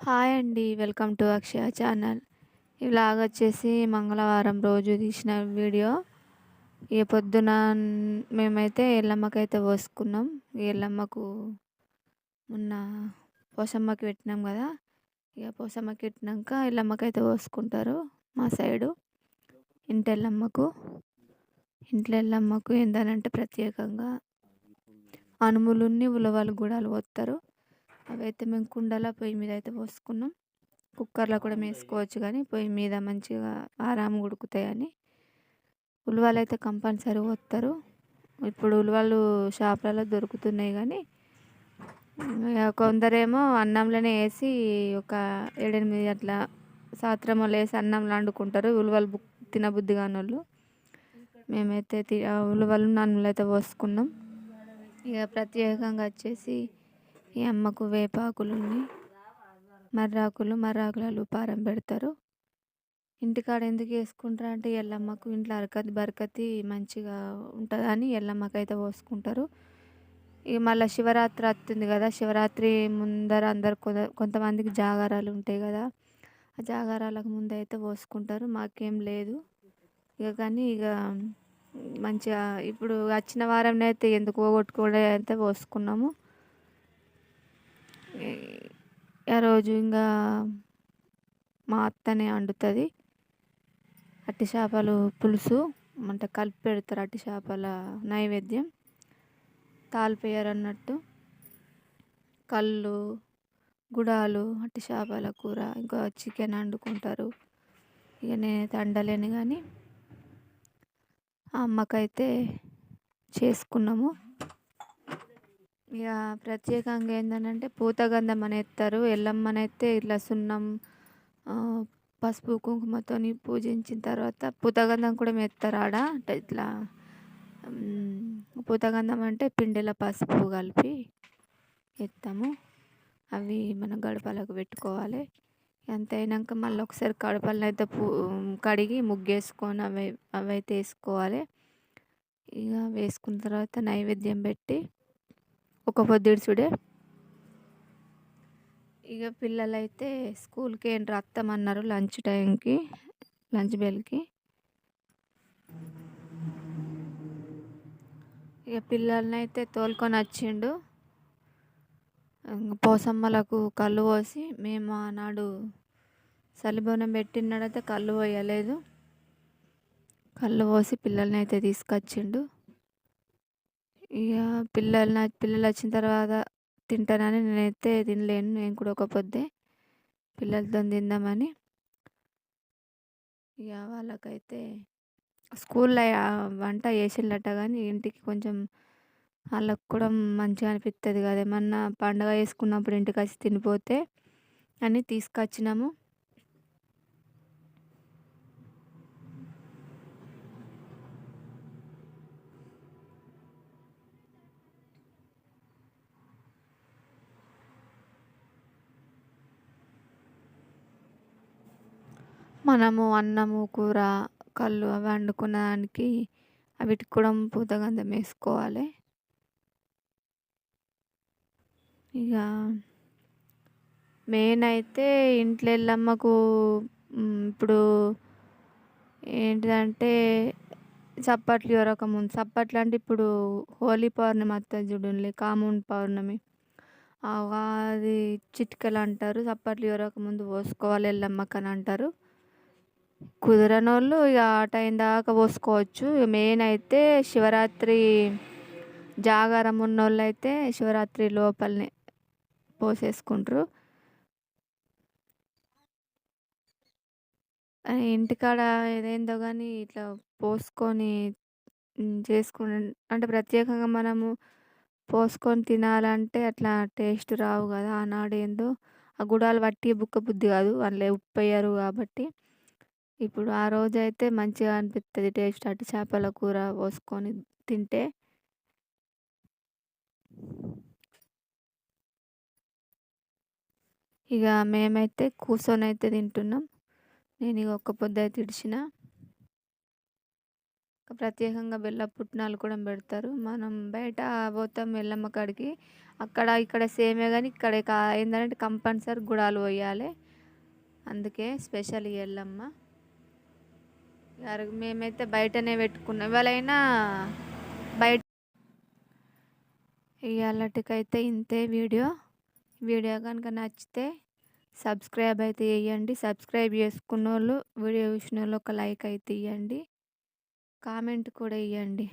Hi అండి. Welcome to Akshaya channel. ఇలాగ వచ్చేసి మంగళవారం రోజు తీసిన వీడియో. ఇగ పొద్దున మేమైతే ఎల్లమ్మకైతే పోసుకున్నాం. ఎల్లమ్మకు మొన్న పోసమ్మకి పెట్టినాం కదా! ఇక పోసమ్మకి పెట్టినాక ఎల్లమ్మకైతే పోసుకుంటారు మా సైడు. ఇంటి ఎల్లమ్మకు. ఇంట్లో ఎల్లమ్మకు ఏందనంటే ప్రత్యేకంగా అనుములున్ని, ఉలవలు గుడాలు పోస్తారు. అవైతే మేము కుండలో పొయ్యి మీద అయితే పోసుకున్నాం. కుక్కర్లో కూడా వేసుకోవచ్చు కానీ పొయ్యి మీద మంచిగా ఆరాంగా ఉడుకుతాయని. ఉలవలు అయితే కంపల్సరీ పోస్తారు. ఇప్పుడు ఉలవలు షాపులలో దొరుకుతున్నాయి కానీ కొందరేమో అన్నంలోనే వేసి ఒక ఏడెనిమిది అట్లా సాత్రములు వేసి అన్నంలో వండుకుంటారు ఉలవలు బు తినబుద్ధి కానోళ్ళు. మేమైతే తి ఉలవలు అన్నంలో అయితే పోసుకున్నాం. ఇక ప్రత్యేకంగా వచ్చేసి ఈ అమ్మకు వేపాకులున్ని, మర్రాకులు మర్రాకులలో పారం పెడతారు. ఇంటికాడ ఎందుకు వేసుకుంటారు అంటే ఎల్లమ్మకు ఇంట్లో అరకతి బరకతి మంచిగా ఉంటుందని ఎల్లమ్మకు అయితే పోసుకుంటారు. ఇక మళ్ళీ శివరాత్రి వస్తుంది కదా! శివరాత్రి ముందర అందరు కొంతమందికి జాగారాలు ఉంటాయి కదా! ఆ జాగారాలకు ముందు అయితే పోసుకుంటారు. మాకేం లేదు. ఇక కానీ ఇక మంచిగా ఇప్పుడు వచ్చిన వారం అయితే ఎందుకు పోగొట్టుకోవడం అయితే పోసుకున్నాము. ఆ రోజు ఇంకా మా అత్తనే వండుతుంది. అట్టి చేపలు పులుసు అంటే కలిపి పెడతారు అట్టి చేపల నైవేద్యం. తాలిపేయరు అన్నట్టు. కళ్ళు, గుడాలు, అట్టి చేపల కూర ఇంకా చికెన్ వండుకుంటారు. ఇక నేనైతే వండలేను కానీ ఆ అమ్మకైతే చేసుకున్నాము. ఇక ప్రత్యేకంగా ఏందనంటే పూతగంధం అని ఎత్తారు. ఎల్లమ్మనైతే ఇట్లా సున్నం పసుపు కుంకుమతోని పూజించిన తర్వాత పూతగంధం కూడా ఎత్తారు ఆడ. అంటే ఇట్లా పూతగంధం అంటే పిండిలో పసుపు కలిపి ఎత్తాము. అవి మన గడపలకు పెట్టుకోవాలి. అంత అయినాక మళ్ళీ ఒకసారి గడపలను అయితే పూ కడిగి ముగ్గేసుకొని అవి అవైతే వేసుకోవాలి. ఇక వేసుకున్న తర్వాత నైవేద్యం పెట్టి ఒక పొద్దు చూడే ఇక పిల్లలైతే స్కూల్కి ఏంటి రత్తమన్నారు లంచ్ టైంకి లంచ్ బెల్కి. ఇక పిల్లల్ని అయితే తోలుకొని వచ్చిండు. పోసమ్మలకు కళ్ళు పోసి మేము ఆనాడు సలిబోనం పెట్టినాడైతే కళ్ళు పోయలేదు. కళ్ళు పోసి పిల్లల్ని అయితే తీసుకొచ్చిండు. ఇక పిల్లల్ని పిల్లలు వచ్చిన తర్వాత తింటానని నేనైతే తినలేను. నేను కూడా ఒక పొద్దే పిల్లలతో తిందామని. ఇక వాళ్ళకైతే స్కూల్లో వంట చేసిండ్రట కానీ ఇంటికి కొంచెం వాళ్ళకి కూడా మంచిగా అనిపిస్తుంది కదా! ఏమన్నా పండగ చేసుకున్నప్పుడు ఇంటికి వచ్చి తినిపోతే అని తీసుకొచ్చినాము. మనము అన్నము, కూర, కళ్ళు అవి వండుకున్న దానికి వీటికి కూడా పూతగంధం వేసుకోవాలి. ఇక మెయిన్ అయితే ఇంట్లో ఎల్లమ్మకు ఇప్పుడు ఏంటిదంటే చప్పట్లు ఎవరకముందు చప్పట్లు అంటే ఇప్పుడు హోలీ పౌర్ణమి వస్తుంది చూడండి కామున్ పౌర్ణమి. అది చిటికెలు అంటారు. చప్పట్లు ఎవరకముందు పోసుకోవాలి ఎల్లమ్మకని అని అంటారు. కుదరనోళ్ళు ఇక ఆ టైం దాకా పోసుకోవచ్చు. మెయిన్ అయితే శివరాత్రి జాగారం ఉన్నోళ్ళు అయితే శివరాత్రి లోపలనే పోసేసుకుంటారు. ఇంటికాడ ఏదేందో కానీ ఇట్లా పోసుకొని చేసుకుని అంటే ప్రత్యేకంగా మనము పోసుకొని తినాలంటే అట్లా టేస్ట్ రావు కదా! ఆనాడు ఏందో ఆ గుడాలు పట్టి బుక్క బుద్ధి కాదు. అందులో ఉప్పు వేయరు కాబట్టి ఇప్పుడు ఆ రోజైతే మంచిగా అనిపిస్తుంది టేస్ట్ అటు చేపల కూర పోసుకొని తింటే. ఇక మేమైతే కూర్చొని అయితే తింటున్నాం. నేను ఇక ఒక్క పొద్దు అయితే ఇడిచిన. ప్రత్యేకంగా బెల్ల పుట్నాలు కూడా పెడతారు మనం బయట పోతాం ఎల్లమ్మ కాడికి అక్కడ ఇక్కడ సేమే కానీ ఇక్కడ ఏంటంటే కంపల్సరీ గుడాలు పోయాలి అందుకే స్పెషల్ ఎల్లమ్మ మేమైతే బయటనే పెట్టుకున్నాం. ఇవాళైనా బయట ఇవాళకైతే ఇంతే వీడియో. వీడియో కనుక నచ్చితే సబ్స్క్రైబ్ అయితే ఇవ్వండి సబ్స్క్రైబ్ చేసుకున్న వాళ్ళు వీడియో చూసిన వాళ్ళు ఒక లైక్ అయితే ఇవ్వండి కామెంట్ కూడా ఇవ్వండి